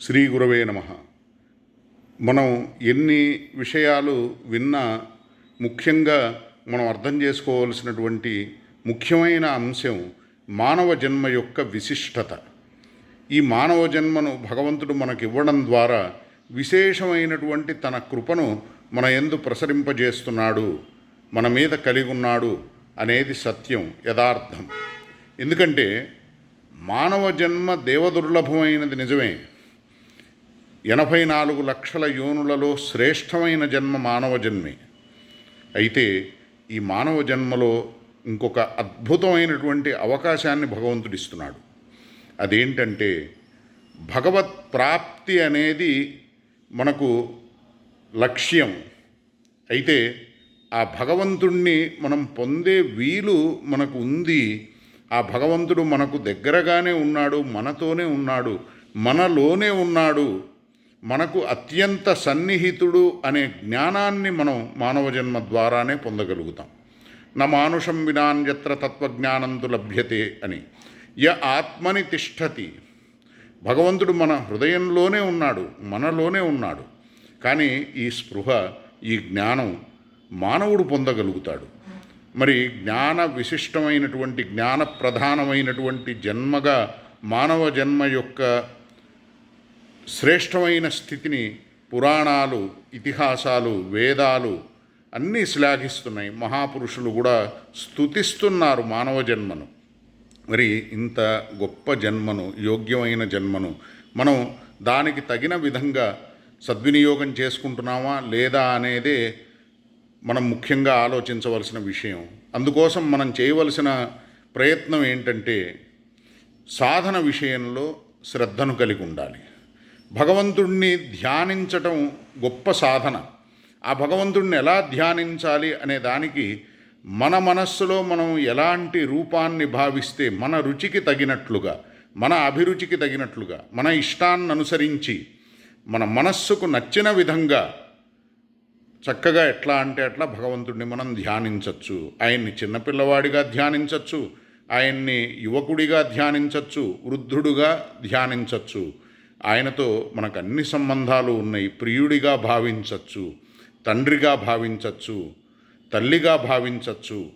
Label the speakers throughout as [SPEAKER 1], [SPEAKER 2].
[SPEAKER 1] శ్రీ గురవే నమ. మనం ఎన్ని విషయాలు విన్నా ముఖ్యంగా మనం అర్థం చేసుకోవాల్సినటువంటి ముఖ్యమైన అంశం మానవ జన్మ యొక్క విశిష్టత. ఈ మానవ జన్మను భగవంతుడు మనకి ఇవ్వడం ద్వారా విశేషమైనటువంటి తన కృపను మన ఎందు ప్రసరింపజేస్తున్నాడు మన మీద కలిగి ఉన్నాడు అనేది సత్యం యథార్థం. ఎందుకంటే మానవ జన్మ దేవదుర్లభమైనది నిజమే. ఎనభై నాలుగు లక్షల యోనులలో శ్రేష్టమైన జన్మ మానవ జన్మే. అయితే ఈ మానవ జన్మలో ఇంకొక అద్భుతమైనటువంటి అవకాశాన్ని భగవంతుడు ఇస్తున్నాడు. అదేంటంటే భగవత్ ప్రాప్తి అనేది మనకు లక్ష్యం. అయితే ఆ భగవంతుణ్ణి మనం పొందే వీలు మనకు ఉంది. ఆ భగవంతుడు మనకు దగ్గరగానే ఉన్నాడు మనతోనే ఉన్నాడు మనలోనే ఉన్నాడు. మనకు అత్యంత సన్నిహితుడు అనే జ్ఞానాన్ని మనం మానవ జన్మ ద్వారానే పొందగలుగుతాం. నా మానుషం వినాన్యత్ర తత్వజ్ఞానంతు లభ్యతే అని. య ఆత్మని తిష్టతి. భగవంతుడు మన హృదయంలోనే ఉన్నాడు మనలోనే ఉన్నాడు. కానీ ఈ స్పృహ ఈ జ్ఞానం మానవుడు పొందగలుగుతాడు. మరి జ్ఞాన విశిష్టమైనటువంటి జ్ఞాన ప్రధానమైనటువంటి జన్మగా మానవ జన్మ యొక్క శ్రేష్టమైన స్థితిని పురాణాలు ఇతిహాసాలు వేదాలు అన్నీ శ్లాఘిస్తున్నాయి. మహాపురుషులు కూడా స్తుతిస్తున్నారు మానవ జన్మను. మరి ఇంత గొప్ప జన్మను యోగ్యమైన జన్మను మనం దానికి తగిన విధంగా సద్వినియోగం చేసుకుంటున్నామా లేదా అనేదే మనం ముఖ్యంగా ఆలోచించవలసిన విషయం. అందుకోసం మనం చేయవలసిన ప్రయత్నం ఏంటంటే సాధన విషయంలో శ్రద్ధను కలిగి ఉండాలి. భగవంతుణ్ణి ధ్యానించటం గొప్ప సాధన. ఆ భగవంతుణ్ణి ఎలా ధ్యానించాలి అనే దానికి మన మనస్సులో మనం ఎలాంటి రూపాన్ని భావిస్తే మన రుచికి తగినట్లుగా మన అభిరుచికి తగినట్లుగా మన ఇష్టాన్ని అనుసరించి మన మనస్సుకు నచ్చిన విధంగా చక్కగా ఎట్లా అంటే అట్లా భగవంతుడిని మనం ధ్యానించవచ్చు ఆయన్ని చిన్నపిల్లవాడిగా ధ్యానించవచ్చు ఆయన్ని యువకుడిగా ధ్యానించవచ్చు వృద్ధుడుగా ధ్యానించవచ్చు ఆయనతో మనకు అన్ని సంబంధాలు ఉన్నాయి. ప్రియుడిగా భావించవచ్చు తండ్రిగా భావించవచ్చు తల్లిగా భావించవచ్చు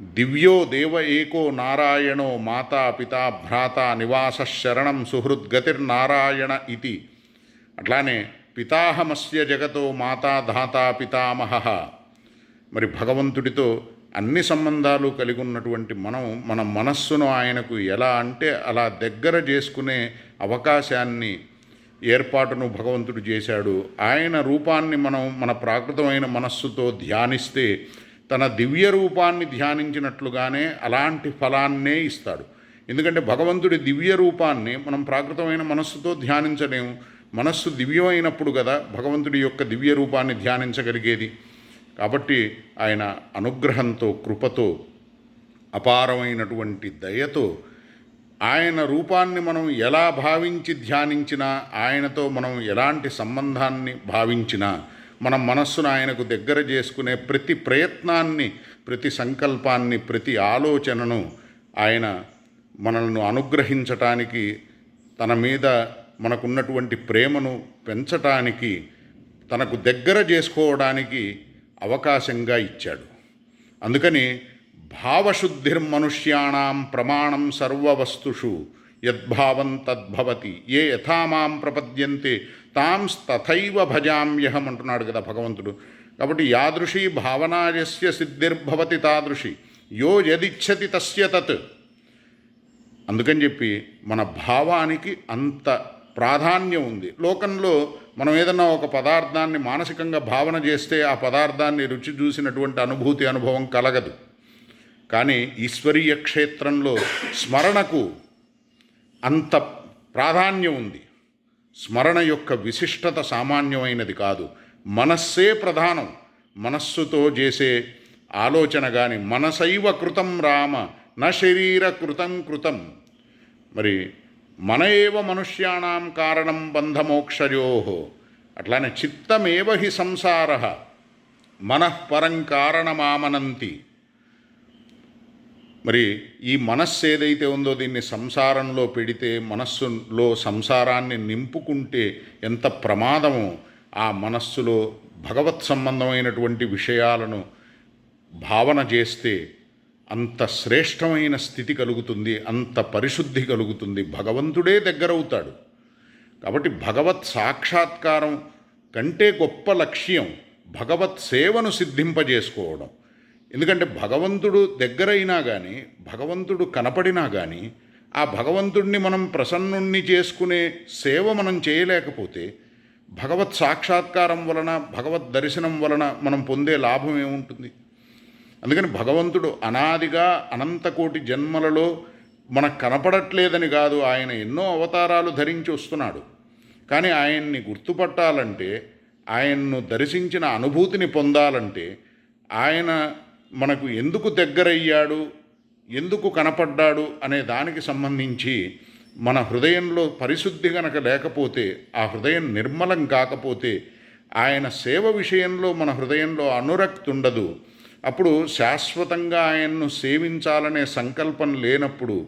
[SPEAKER 1] దివ్యో దేవ ఏకో నారాయణో మాతా పితా భ్రాత నివాస శరణం సుహృద్గతిర్నారాయణ ఇది. అట్లానే పితాహమస్య జగతో మాతా ధాత పితామహ. మరి భగవంతుడితో అన్ని సంబంధాలు కలిగి ఉన్నటువంటి మనం మన మనస్సును ఆయనకు ఎలా అంటే అలా దగ్గర చేసుకునే అవకాశాన్ని ఏర్పాటును భగవంతుడు చేశాడు. ఆయన రూపాన్ని మనం మన ప్రాకృతమైన మనస్సుతో ధ్యానిస్తే తన దివ్య రూపాన్ని ధ్యానించినట్లుగానే అలాంటి ఫలాన్నే ఇస్తాడు. ఎందుకంటే భగవంతుడి దివ్య రూపాన్ని మనం ప్రాకృతమైన మనస్సుతో ధ్యానించలేము. మనస్సు దివ్యమైనప్పుడు కదా భగవంతుడి యొక్క దివ్య రూపాన్ని ధ్యానించగలిగేది. కాబట్టి ఆయన అనుగ్రహంతో కృపతో అపారమైనటువంటి దయతో ఆయన రూపాన్ని మనం ఎలా భావించి ధ్యానించినా ఆయనతో మనం ఎలాంటి సంబంధాన్ని భావించినా మన మనస్సును ఆయనకు దగ్గర చేసుకునే ప్రతి ప్రయత్నాన్ని ప్రతి సంకల్పాన్ని ప్రతి ఆలోచనను ఆయన మనల్ని అనుగ్రహించటానికి తన మీద మనకున్నటువంటి ప్రేమను పెంచటానికి తనకు దగ్గర చేసుకోవడానికి అవకాశంగా ఇచ్చాడు. అందుకని భావశుద్ధిర్మనుష్యాణం ప్రమాణం సర్వవస్తుషు యద్భావం తద్భవతి ఏ యథామాం ప్రపద్యంతే తాం తథైవ భజామ్యహం అంటున్నాడు కదా భగవంతుడు. కాబట్టి యాదృశీ భావనాయస్య సిద్ధిర్భవతి తాదృశి యో యదిచ్చతి తస్య తత్. అందుకని చెప్పి మన భావానికి అంత ప్రాధాన్యం ఉంది. లోకంలో మనం ఏదన్నా ఒక పదార్థాన్ని మానసికంగా భావన చేస్తే ఆ పదార్థాన్ని రుచి చూసినటువంటి అనుభూతి అనుభవం కలగదు. కానీ ఈశ్వరీయ క్షేత్రంలో స్మరణకు అంత ప్రాధాన్యం ఉంది. స్మరణ యొక్క విశిష్టత సామాన్యమైనది కాదు. మనస్సే ప్రధానం. మనస్సుతో చేసే ఆలోచన కానీ మనసైవ కృతం రామ న శరీర కృతం కృతం. మరి మన ఏవ మనుష్యాణం కారణం బంధమోక్షయో. అట్లానే చిత్తమేవ హి సంసార. మనఃపరం కారణమామనంతి. మరి ఈ మనస్సు ఏదైతే ఉందో దీన్ని సంసారంలో పెడితే మనస్సులో సంసారాన్ని నింపుకుంటే ఎంత ప్రమాదమో ఆ మనస్సులో భగవత్ సంబంధమైనటువంటి విషయాలను భావన చేస్తే అంత శ్రేష్టమైన స్థితి కలుగుతుంది అంత పరిశుద్ధి కలుగుతుంది. భగవంతుడే దగ్గరవుతాడు. కాబట్టి భగవత్ సాక్షాత్కారం కంటే గొప్ప లక్ష్యం భగవత్ సేవను సిద్ధింపజేసుకోవడం. ఎందుకంటే భగవంతుడు దగ్గరైనా కానీ భగవంతుడు కనపడినా కానీ ఆ భగవంతుడిని మనం ప్రసన్నుణ్ణి చేసుకునే సేవ మనం చేయలేకపోతే భగవత్ సాక్షాత్కారం వలన భగవత్ దర్శనం వలన మనం పొందే లాభం ఏముంటుంది? అందుకని భగవంతుడు అనాదిగా అనంతకోటి జన్మలలో మనకు కనపడట్లేదని కాదు ఆయన ఎన్నో అవతారాలు ధరించి వస్తున్నాడు. కానీ ఆయన్ని గుర్తుపట్టాలంటే ఆయన్ను దర్శించిన అనుభూతిని పొందాలంటే ఆయన మనకు ఎందుకు దగ్గరయ్యాడు ఎందుకు కనపడ్డాడు అనే దానికి సంబంధించి మన హృదయంలో పరిశుద్ధి గనక లేకపోతే ఆ హృదయం నిర్మలం కాకపోతే ఆయన సేవ విషయంలో మన హృదయంలో అనురక్తి ఉండదు. అప్పుడు శాశ్వతంగా ఆయన్ను సేవించాలనే సంకల్పం లేనప్పుడు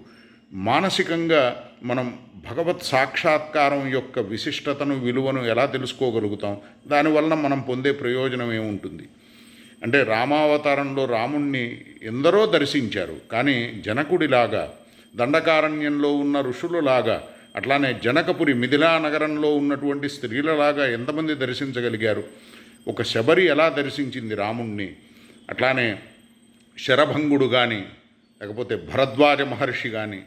[SPEAKER 1] మానసికంగా మనం భగవత్ సాక్షాత్కారం యొక్క విశిష్టతను విలువను ఎలా తెలుసుకోగలుగుతాం? దానివలన మనం పొందే ప్రయోజనం ఏముంటుంది? అంటే రామావతారంలో రాముణ్ణి ఎందరో దర్శించారు. కానీ జనకుడిలాగా దండకారణ్యంలో ఉన్న ఋషులలాగా అట్లానే జనకపురి మిథిలా నగరంలో ఉన్నటువంటి స్త్రీలలాగా ఎంతమంది దర్శించగలిగారు? ఒక శబరి ఎలా దర్శించింది రాముణ్ణి? అట్లానే శరభంగుడు కానీ లేకపోతే భరద్వాజ మహర్షి కానీ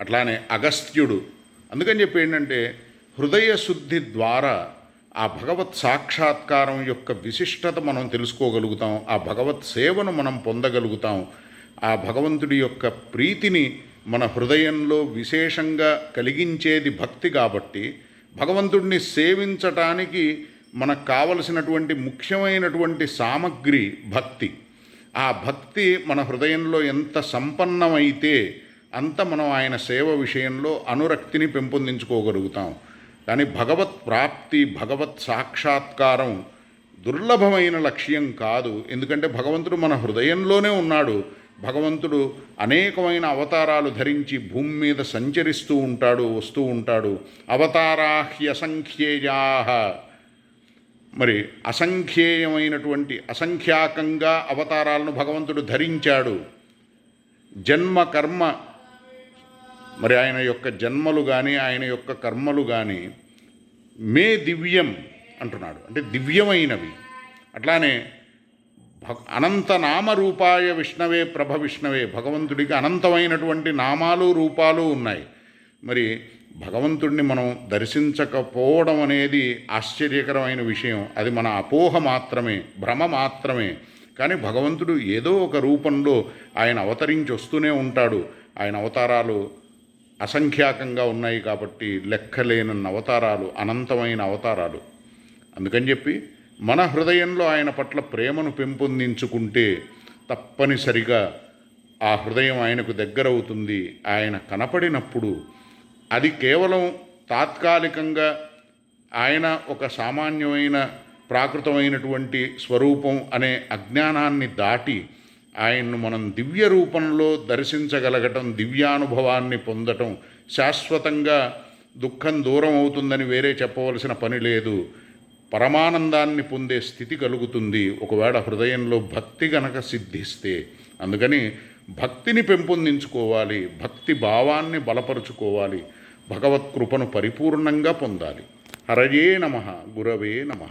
[SPEAKER 1] అట్లానే అగస్త్యుడు. అందుకని చెప్పి ఏంటంటే హృదయ శుద్ధి ద్వారా ఆ భగవత్ సాక్షాత్కారం యొక్క విశిష్టత మనం తెలుసుకోగలుగుతాం ఆ భగవత్ సేవను మనం పొందగలుగుతాం ఆ భగవంతుడి యొక్క ప్రీతిని మన హృదయంలో విశేషంగా కలిగించేది భక్తి కాబట్టి భగవంతుడిని సేవించటానికి మనకు కావలసినటువంటి ముఖ్యమైనటువంటి సామగ్రి భక్తి. ఆ భక్తి మన హృదయంలో ఎంత సంపన్నమైతే అంత మనం ఆయన సేవ విషయంలో అనురక్తిని పెంపొందించుకోగలుగుతాం. కానీ భగవత్ ప్రాప్తి భగవత్ సాక్షాత్కారం దుర్లభమైన లక్ష్యం కాదు. ఎందుకంటే భగవంతుడు మన హృదయంలోనే ఉన్నాడు. భగవంతుడు అనేకమైన అవతారాలు ధరించి భూమి మీద సంచరిస్తూ ఉంటాడు వస్తూ ఉంటాడు. అవతారాహ్యసంఖ్యేయా మరి అసంఖ్యేయమైనటువంటి అసంఖ్యాకంగా అవతారాలను భగవంతుడు ధరించాడు. జన్మ కర్మ మరి ఆయన యొక్క జన్మలు కానీ ఆయన యొక్క కర్మలు కానీ మే దివ్యం అంటున్నాడు. అంటే దివ్యమైనవి. అట్లానే భ- అనంత నామరూపాయ విష్ణవే ప్రభ విష్ణవే భగవంతుడికి అనంతమైనటువంటి నామాలు రూపాలు ఉన్నాయి. మరి భగవంతుడిని మనం దర్శించకపోవడం అనేది ఆశ్చర్యకరమైన విషయం. అది మన అపోహ మాత్రమే భ్రమ మాత్రమే. కానీ భగవంతుడు ఏదో ఒక రూపంలో ఆయన అవతరించి వస్తూనే ఉంటాడు. ఆయన అవతారాలు అసంఖ్యాకంగా ఉన్నాయి కాబట్టి లెక్కలేనన్న అవతారాలు అనంతమైన అవతారాలు. అందుకని చెప్పి మన హృదయంలో ఆయన పట్ల ప్రేమను పెంపొందించుకుంటే తప్పనిసరిగా ఆ హృదయం ఆయనకు దగ్గరవుతుంది. ఆయన కనపడినప్పుడు అది కేవలం తాత్కాలికంగా ఆయన ఒక సామాన్యమైన ప్రాకృతమైనటువంటి స్వరూపం అనే అజ్ఞానాన్ని దాటి ఆయన్ను మనం దివ్య రూపంలో దర్శించగలగటం దివ్యానుభవాన్ని పొందటం శాశ్వతంగా దుఃఖం దూరం అవుతుందని వేరే చెప్పవలసిన పని లేదు. పరమానందాన్ని పొందే స్థితి కలుగుతుంది. ఒకవేళ హృదయంలో భక్తి గనక సిద్ధిస్తే అందుకని భక్తిని పెంపొందించుకోవాలి భక్తి భావాన్ని బలపరుచుకోవాలి. భగవత్ కృపను పరిపూర్ణంగా పొందాలి. హరయే నమ గురవే నమ.